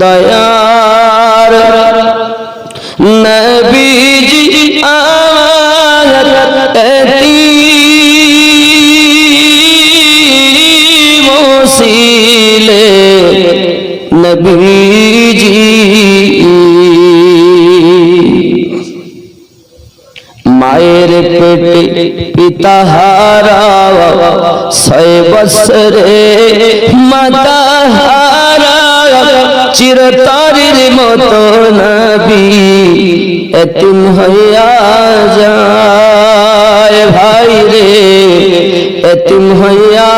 দয়ার নবীজি এতি মোসিলে নবীজি। মায়ের পেটে পিতা হারা ছয় বছরে মাতা হারা চিরতরির মতো নবী এতিম হইয়া যায়। ভাই রে এতিম হইয়া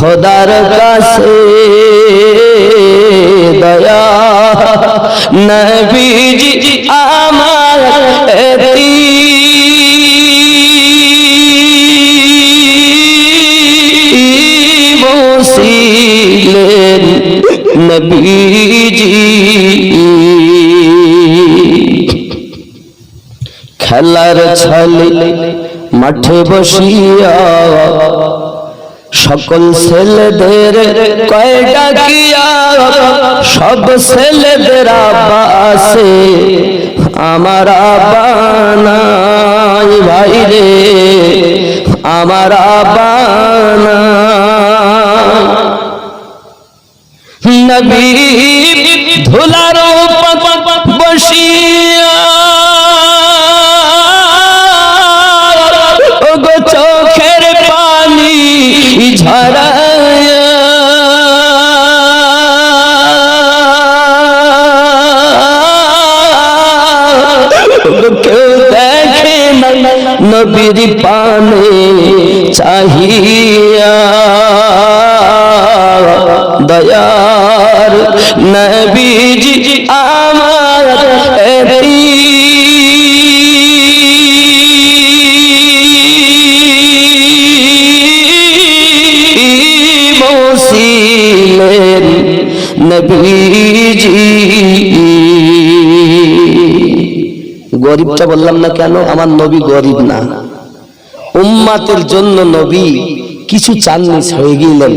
খোদার কাছে দয়া। নবীজি আমার এতি বসিলেন নবীজি। খেলার ছলে মাঠে বসিয়া সকল ছেলেদের কয় ডাকিয়া সব ছেলেদের আবাসে আমার বানাই ভাই রে আমার বানাই নবী ধুলার বসিয়া কেউ দেখে নবীর পানে চাহিয়া? দয়ার নবীজি আমার এতি বসিলেন নবীজি। গরিবটা বললাম না কেন? আমার নবী গরিব না। উম্মাতের জন্য নবী কিছু চাননি হয়ে গেলেন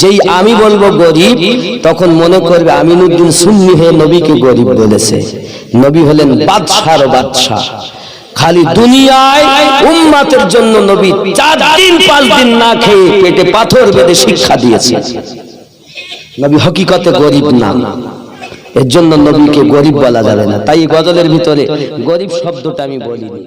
যেই আমি বলব গরিব, তখন মনে করবে আমিনুদ্দিন সুন্নি হয়ে নবীকে গরিব বলেছে। নবী হলেন বাদশার বাদশাহ। খালি দুনিয়ায় উম্মাতের জন্য নবী চার দিন, পাঁচ দিন না খেয়ে পেটে পাথর বেঁধে শিক্ষা দিয়েছে। নবী হকিকতে গরিব না। এর জন্য নবীকে গরিব বলা যাবে না। তাই গজলের ভিতরে গরিব শব্দটা আমি বলিনি।